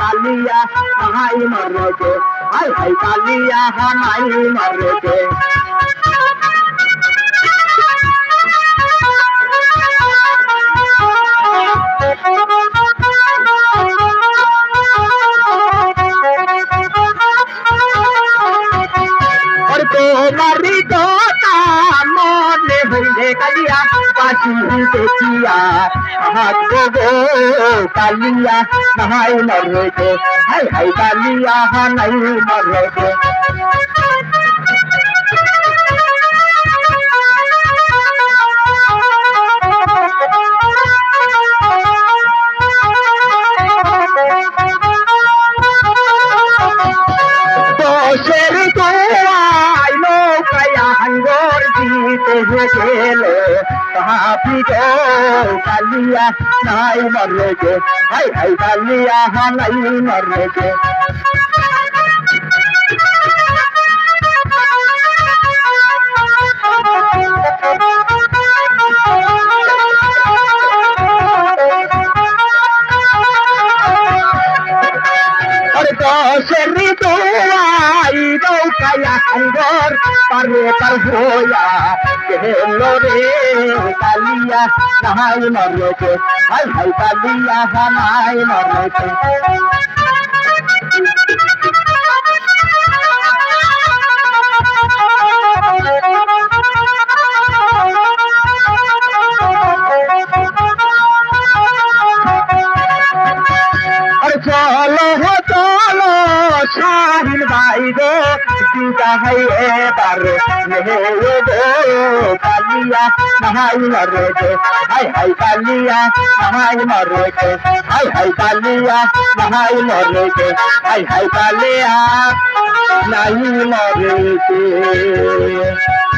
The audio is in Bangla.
কালিয়া নাই মরকে হাই হাই কালিয়া নাই মরকে তোমারি মনে হইলে কালিয়া পাশি দেখিয়া হাত গো কালিয়া নাই মরকে হাই হাই কালিয়া নাই মরকে দোষের দোয়াই দিতে গেল হাফি গো কালিয়া নাই মরকে হাই হাই কালিয়া নাই মরে আর দশের দোয়াই নৌকায়া হাঙ্গর পারে পার হইয়া গেল রে কালিয়া নাই মরে হাই হাই কালিয়া নাই মরকে শাহিন ভাই গো দিদা হাই এবার নেহে গো কালিয়া নাহাই মরে গো হাই হাই কালিয়া নাহাই মরে গো হাই হাই কালিয়া নাহাই মরে গো হাই হাই কালিয়া নাই মরে গে